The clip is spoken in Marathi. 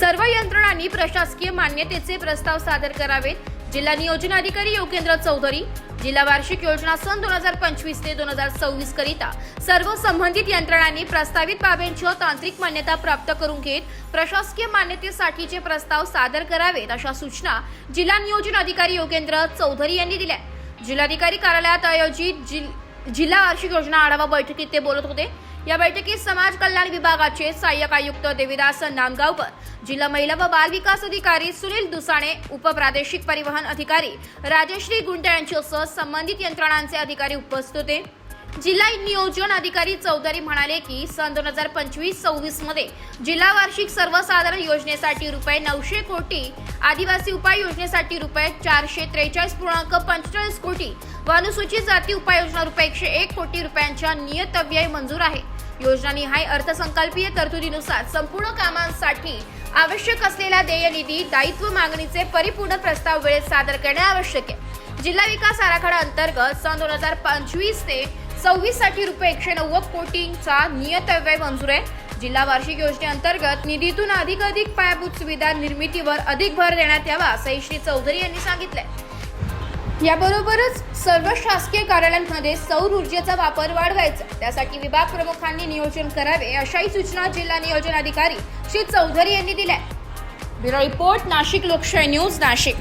सर्व यंत्रणांनी प्रशासकीय मान्यतेचे प्रस्ताव सादर करावेत. जिल्हा नियोजन अधिकारी योगेंद्र चौधरी जिल्हा वार्षिक योजना सन दोन हजार पंचवीस ते दोन हजार सव्वीस करिता सर्व संबंधित यंत्रणांनी प्रस्तावित बाबींची तांत्रिक मान्यता प्राप्त करून घेत प्रशासकीय मान्यतेसाठीचे प्रस्ताव सादर करावेत अशा सूचना जिल्हा नियोजन अधिकारी योगेंद्र चौधरी यांनी दिल्या. जिल्हाधिकारी कार्यालयात आयोजित जिल्हा वार्षिक योजना आढावा बैठकीत ते बोलत होते. या बैठकीत समाज कल्याण विभागाचे सहाय्यक आयुक्त देविदास नामगावकर जिल्हा महिला व बाल विकास अधिकारी सुनील दुसाणे उपप्रादेशिक परिवहन अधिकारी राजश्री गुंडे यांच्यासह संबंधित यंत्रणांचे अधिकारी उपस्थित होते. जिल्हा नियोजन अधिकारी चौधरी म्हणाले की सन दोन हजार पंचवीस सव्वीसमध्ये जिल्हा वार्षिक सर्वसाधारण योजनेसाठी रुपये नऊशे कोटी आदिवासी उपाय योजनेसाठी रुपये चारशे त्रेचाळीस पूर्णांक पंचेचाळीस कोटी व अनुसूचित जाती उपाययोजना रुपये एकशे एक कोटी रुपयांच्या नियतव्यय मंजूर आहे. योजना निहाय अर्थसंकल्पीय तरतुदीनुसार संपूर्ण कामांसाठी आवश्यक असलेला देय निधी दायित्व मागणीचे परिपूर्ण प्रस्ताव वेळेत सादर करणे आवश्यक आहे. जिल्हा विकास आराखडा अंतर्गत सन दोन हजार पंचवीस ते सव्वीससाठी रुपये एकशे नव्वद कोटींचा नियतव्यय मंजूर आहे. जिल्हा वार्षिक योजनेअंतर्गत निधीतून अधिकाधिक पायाभूत सुविधा निर्मितीवर अधिक भर देण्यात यावा असंही श्री चौधरी यांनी सांगितलंय. याबरोबरच सर्व शासकीय कार्यालयांमध्ये सौर ऊर्जेचा वापर वाढवायचा. त्यासाठी विभाग प्रमुखांनी नियोजन करावे अशाही सूचना जिल्हा नियोजन अधिकारी श्री चौधरी यांनी दिल्या ब्युरो रिपोर्ट नाशिक लोकशाही न्यूज नाशिक.